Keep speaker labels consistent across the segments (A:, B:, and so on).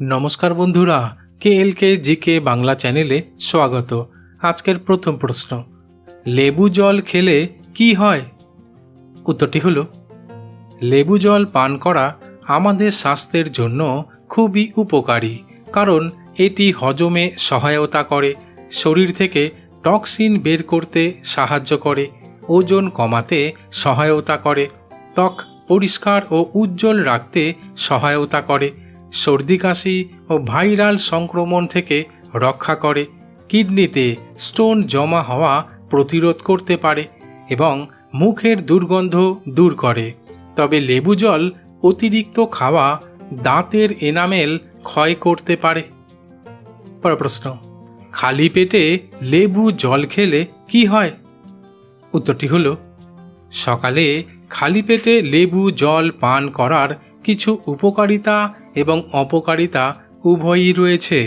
A: নমস্কার বন্ধুরা কে এল কে জি কে বাংলা চ্যানেলে স্বাগত। আজকের প্রথম প্রশ্ন, লেবু জল খেলে কি হয়? উত্তরটি হল, লেবু জল পান করা আমাদের স্বাস্থ্যের জন্য খুবই উপকারী, কারণ এটি হজমে সহায়তা করে, শরীর থেকে টক্সিন বের করতে সাহায্য করে, ওজন কমাতে সহায়তা করে, ত্বক পরিষ্কার ও উজ্জ্বল রাখতে সহায়তা করে সর্দি কাশি ও ভাইরাল সংক্রমণ থেকে রক্ষা করে, কিডনিতে স্টোন জমা হওয়া প্রতিরোধ করতে পারে এবং মুখের দুর্গন্ধ দূর করে। তবে লেবু জল অতিরিক্ত খাওয়া দাঁতের এনামেল ক্ষয় করতে পারে। পরের প্রশ্ন, খালি পেটে লেবু জল খেলে কি হয়? উত্তরটি হলো, সকালে খালি পেটে লেবু জল পান করার কিছু উপকারিতা এবং অপকারিতা উভয়ই রয়েছে,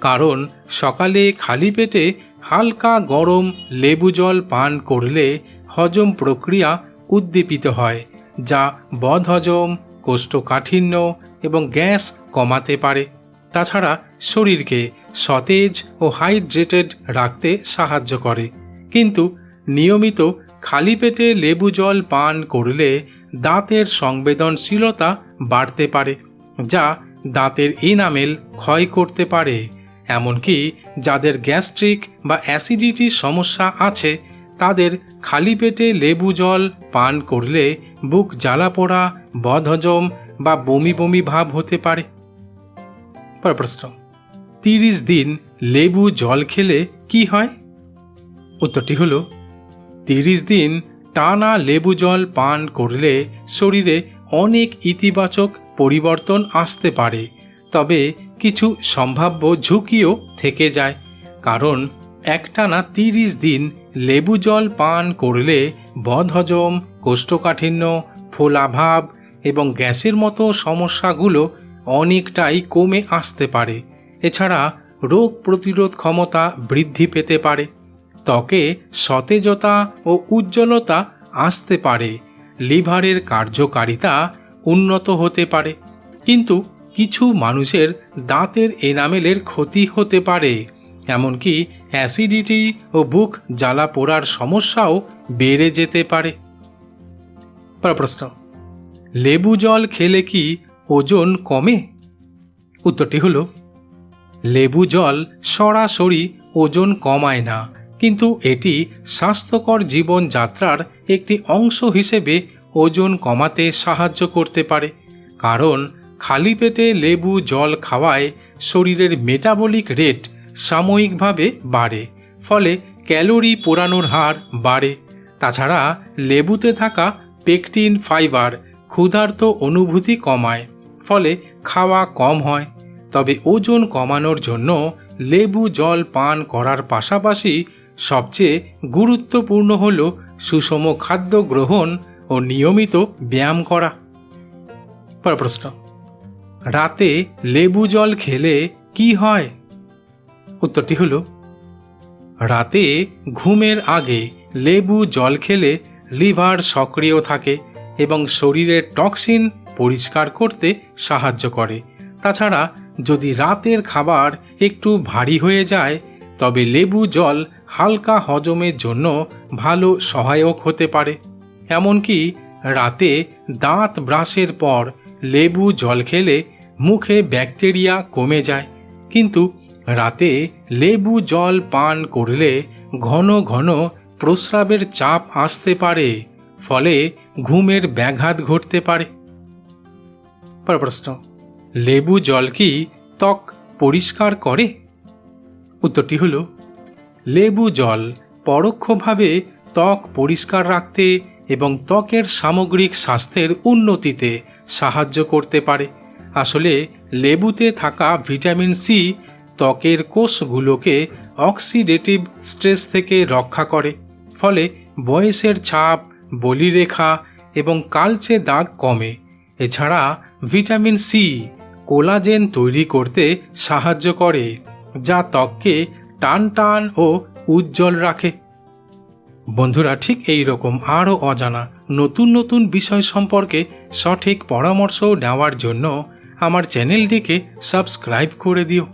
A: কারণ সকালে খালি পেটে হালকা গরম লেবু জল পান করলে হজম প্রক্রিয়া উদ্দীপিত হয়, যা বদহজম, কোষ্ঠকাঠিন্য এবং গ্যাস কমাতে পারে। তাছাড়া শরীরকে সতেজ ও হাইড্রেটেড রাখতে সাহায্য করে। কিন্তু নিয়মিত খালি পেটে লেবু জল পান করলে দাঁতের সংবেদনশীলতা বাড়তে পারে। যা দাঁতের এনামেল ক্ষয় করতে পারে, এমনকি যাদের গ্যাস্ট্রিক বা অ্যাসিডিটির সমস্যা আছে, তাদের খালি পেটে লেবু জল পান করলে বুক জ্বালা পোড়া, বদহজম বা বমি বমি ভাব হতে পারে। প্রশ্ন, তিরিশ দিন লেবু জল খেলে কি হয়? উত্তরটি হলো, তিরিশ দিন টানা লেবু জল পান করলে শরীরে অনেক ইতিবাচক পরিবর্তন আসতে পারে, তবে কিছু সম্ভাব্য ঝুঁকিও থেকে যায়। কারণ একটানা তিরিশ দিন লেবু জল পান করলে বদহজম কোষ্ঠকাঠিন্য, ফোলাভাব এবং গ্যাসের মতো সমস্যাগুলো অনেকটাই কমে আসতে পারে। এছাড়া রোগ প্রতিরোধ ক্ষমতা বৃদ্ধি পেতে পারে। ত্বকে সতেজতা ও উজ্জ্বলতা আসতে পারে। লিভারের কার্যকারিতা উন্নত হতে পারে। কিন্তু কিছু মানুষের দাঁতের এনামেলের ক্ষতি হতে পারে। এমনকি অ্যাসিডিটি ও বুক জ্বালা পোড়ার সমস্যাও বেড়ে যেতে পারে। প্রশ্ন, লেবু জল খেলে কি ওজন কমে? উত্তরটি হল, লেবু জল সরাসরি ওজন কমায় না, কিন্তু এটি স্বাস্থ্যকর জীবনযাত্রার একটি অংশ হিসেবে ওজন কমাতে সাহায্য করতে পারে, কারণ খালি পেটে লেবু, জল খাওয়ায় শরীরের মেটাবলিক রেট সাময়িকভাবে বাড়ে, ফলে ক্যালোরি পোড়ানোর হার বাড়ে। তাছাড়া লেবুতে থাকা পেকটিন ফাইবার ক্ষুধার্ত অনুভূতি কমায়, ফলে খাওয়া কম হয়। তবে ওজন কমানোর জন্য লেবু, জল পান করার পাশাপাশি সবচেয়ে গুরুত্বপূর্ণ হল সুষম খাদ্য গ্রহণ ও নিয়মিত ব্যায়াম করা। পর প্রশ্ন, রাতে লেবু জল খেলে কি হয়? উত্তরটি হল, রাতে ঘুমের আগে লেবু জল খেলে লিভার সক্রিয় থাকে এবং শরীরের টক্সিন পরিষ্কার করতে সাহায্য করে। তাছাড়া যদি রাতের খাবার একটু ভারী হয়ে যায়, তবে লেবু জল হালকা হজমের জন্য ভালো সহায়ক হতে পারে। এমনকি রাতে দাঁত ব্রাশের পর লেবু জল খেলে মুখে ব্যাকটেরিয়া কমে যায়। কিন্তু রাতে লেবু জল পান করলে ঘন ঘন প্রস্রাবের চাপ আসতে পারে, ফলে ঘুমের ব্যাঘাত ঘটতে পারে। প্রশ্ন, লেবু জল কি ত্বক পরিষ্কার করে? উত্তরটি হল, লেবু জল পরোক্ষভাবে ত্বক পরিষ্কার রাখতে এবং ত্বকের সামগ্রিক স্বাস্থ্যের উন্নতিতে সাহায্য করতে পারে। আসলে, লেবুতে থাকা ভিটামিন সি ত্বকের কোষগুলোকে অক্সিডেটিভ স্ট্রেস থেকে রক্ষা করে। ফলে বয়সের ছাপ বলিরেখা এবং কালচে দাগ কমে। এছাড়া ভিটামিন সি কোলাজেন তৈরি করতে সাহায্য করে, যা ত্বককে টান টান ও উজ্জ্বল রাখে। বন্ধুরা, ঠিক এই রকম আরও অজানা, নতুন নতুন বিষয় সম্পর্কে সঠিক পরামর্শ নেওয়ার জন্য আমার চ্যানেলটিকে সাবস্ক্রাইব করে দিও।